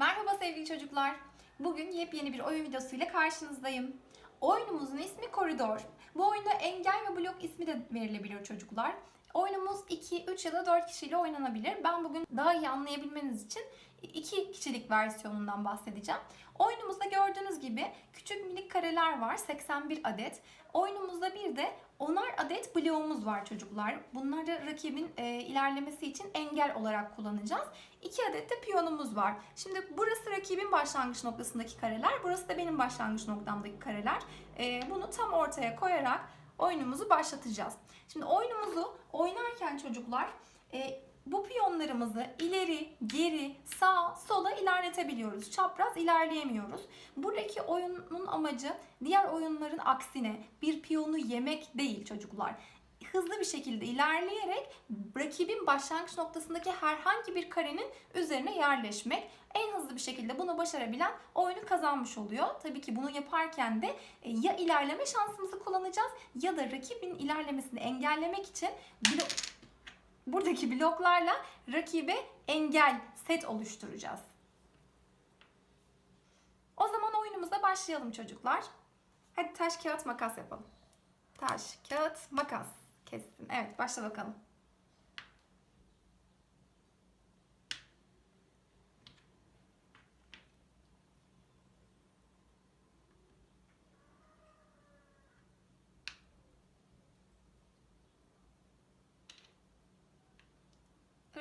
Merhaba sevgili çocuklar. Bugün yepyeni bir oyun videosuyla karşınızdayım. Oyunumuzun ismi Koridor. Bu oyunda engel ve blok ismi de verilebilir çocuklar. Oyunumuz 2, 3 ya da 4 kişiyle oynanabilir. Ben bugün daha iyi anlayabilmeniz için 2 kişilik versiyonundan bahsedeceğim. Oyunumuzda gördüğünüz gibi küçük minik kareler var. 81 adet. Oyunumuzda bir de onar adet bloğumuz var çocuklar. Bunları rakibin e, ilerlemesi için engel olarak kullanacağız. 2 adet de piyonumuz var. Şimdi burası rakibin başlangıç noktasındaki kareler. Burası da benim başlangıç noktamdaki kareler. E, bunu tam ortaya koyarak oyunumuzu başlatacağız. Şimdi oyunumuzu oynarken çocuklar e, bu piyonlarımızı ileri, geri, sağ, sola ilerletebiliyoruz. Çapraz ilerleyemiyoruz. Buradaki oyunun amacı diğer oyunların aksine bir piyonu yemek değil çocuklar. Hızlı bir şekilde ilerleyerek rakibin başlangıç noktasındaki herhangi bir karenin üzerine yerleşmek. En hızlı bir şekilde bunu başarabilen oyunu kazanmış oluyor. Tabii ki bunu yaparken de e, ya ilerleme şansımızı kullanacağız ya da rakibin ilerlemesini engellemek için blok buradaki bloklarla rakibe engel set oluşturacağız. O zaman oyunumuza başlayalım çocuklar. Hadi taş kağıt makas yapalım. Taş kağıt makas. Evet başla bakalım.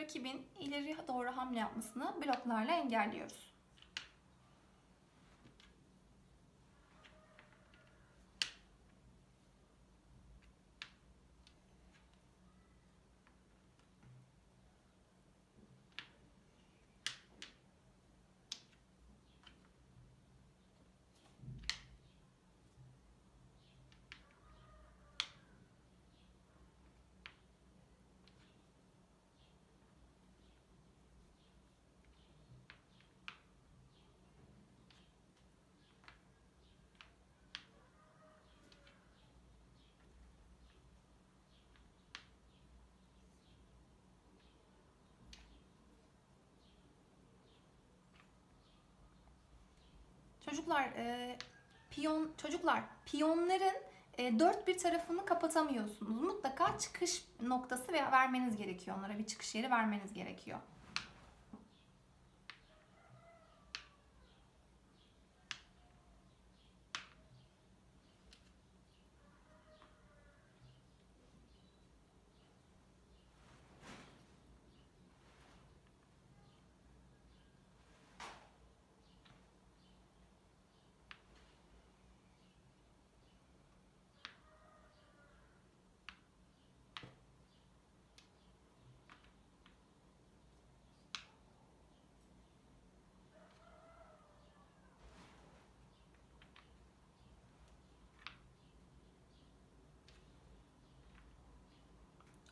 rakibin ileri doğru hamle yapmasını bloklarla engelliyoruz. Çocuklar, e, piyon çocuklar piyonların e, dört bir tarafını kapatamıyorsunuz. Mutlaka çıkış noktası ve vermeniz gerekiyor onlara bir çıkış yeri vermeniz gerekiyor.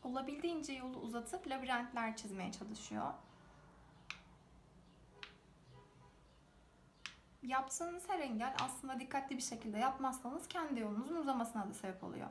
Olabildiğince yolu uzatıp labirentler çizmeye çalışıyor. Yaptığınız her engel aslında dikkatli bir şekilde yapmazsanız kendi yolunuzun uzamasına da sebep oluyor.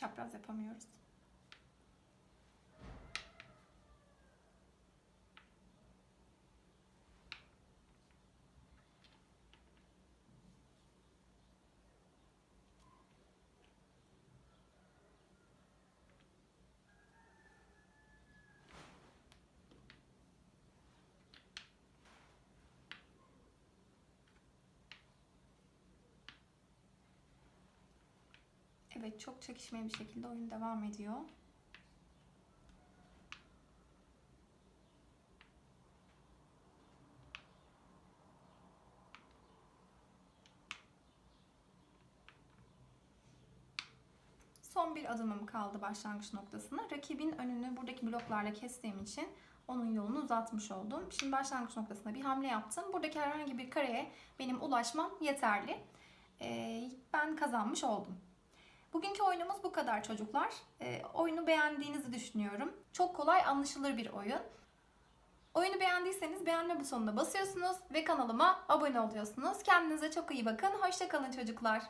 Çapraz yapamıyoruz. Evet çok çekişmeli bir şekilde oyun devam ediyor. Son bir adımım kaldı başlangıç noktasına. Rakibin önünü buradaki bloklarla kestiğim için onun yolunu uzatmış oldum. Şimdi başlangıç noktasına bir hamle yaptım. Buradaki herhangi bir kareye benim ulaşmam yeterli. Ee, ben kazanmış oldum. Bugünkü oyunumuz bu kadar çocuklar. Ee, oyunu beğendiğinizi düşünüyorum. Çok kolay anlaşılır bir oyun. Oyunu beğendiyseniz beğenme butonuna basıyorsunuz ve kanalıma abone oluyorsunuz. Kendinize çok iyi bakın. Hoşçakalın çocuklar.